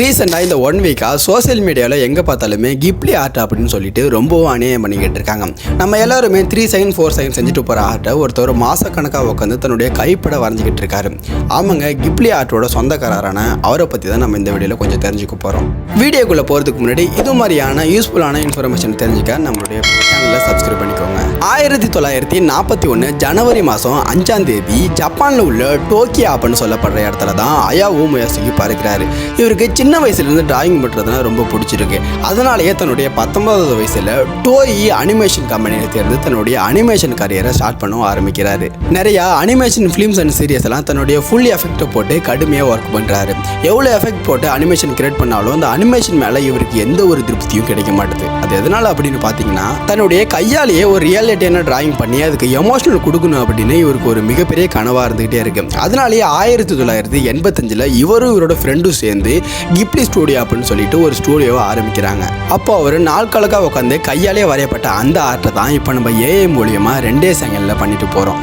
ரீசெண்டாக இந்த ஒன் வீக்காக சோஷியல் மீடியாவில் எங்கே பார்த்தாலுமே கிப்லி ஆர்ட் அப்படின்னு சொல்லிட்டு ரொம்பவும் அநியாயம் பண்ணிக்கிட்டு இருக்காங்க. நம்ம எல்லாருமே த்ரீ செகண்ட் ஃபோர் செகண்ட் செஞ்சுட்டு போகிற ஆர்ட்டை ஒருத்தர் மாதக்கணக்காக உட்காந்து தன்னுடைய கைப்பட வரைஞ்சிக்கிட்டு இருக்காரு. ஆமாங்க கிப்லி ஆர்ட்டோட சொந்தக்காரரான அவரை பற்றி தான் நம்ம இந்த வீடியோவில் கொஞ்சம் தெரிஞ்சுக்க போகிறோம் வீடியோக்குள்ளே போகிறதுக்கு முன்னாடி இது மாதிரியான யூஸ்ஃபுல்லான இன்ஃபர்மேஷன் தெரிஞ்சுக்க நம்மளுடைய சேனலை சப்ஸ்கிரைப் பண்ணிக்கோங்க. ஆயிரத்தி தொள்ளாயிரத்தி நாற்பத்தி ஒன்று ஜனவரி மாதம் அஞ்சாம் தேதி ஜப்பானில் உள்ள டோக்கியா அப்படின்னு சொல்லப்படுற இடத்துல தான் அயாவு முயற்சிக்கு பார்க்கிறாரு இவருக்கு சின்ன வயசுலேருந்து டிராயிங் பண்ணுறதுனா ரொம்ப பிடிச்சிருக்கு. அதனாலேயே தன்னுடைய பத்தொன்பதாவது வயசில் டோய் அனிமேஷன் கம்பெனியை சேர்ந்து தன்னுடைய அனிமேஷன் கரியரை ஸ்டார்ட் பண்ண ஆரம்பிக்கிறாரு. நிறையா அனிமேஷன் ஃபிலிம்ஸ் அண்ட் சீரியஸ் எல்லாம் தன்னுடைய ஃபுல் எஃபெக்ட்டை போட்டு கடுமையாக ஒர்க் பண்ணுறாரு எவ்வளோ எஃபெக்ட் போட்டு அனிமேஷன் கிரியேட் பண்ணாலும் அந்த அனிமேஷன் மேலே இவருக்கு எந்த ஒரு திருப்தியும் கிடைக்க மாட்டுது. அது எதனால் அப்படின்னு பார்த்தீங்கன்னா தன்னுடைய கையாலேயே ஒரு ரியாலிட்டியான டிராயிங் பண்ணி அதுக்கு எமோஷனல் கொடுக்கணும் அப்படின்னு இவருக்கு ஒரு மிகப்பெரிய கனவாக இருந்துகிட்டே இருக்கு. அதனாலேயே ஆயிரத்தி தொள்ளாயிரத்தி எண்பத்தஞ்சில் இவரும் இவரோட ஃப்ரெண்டும் சேர்ந்து கிப்லி ஸ்டூடியோ அப்படின்னு சொல்லிட்டு ஒரு ஸ்டூடியோவை ஆரம்பிக்கிறாங்க. அப்போ அவர் நாள் கணக்காக உட்காந்து கையாலே வரையப்பட்ட அந்த ஆர்ட்டை தான் இப்போ நம்ம ஏஐ மூலியமாக ரெண்டே செகண்டில் பண்ணிட்டு போகிறோம்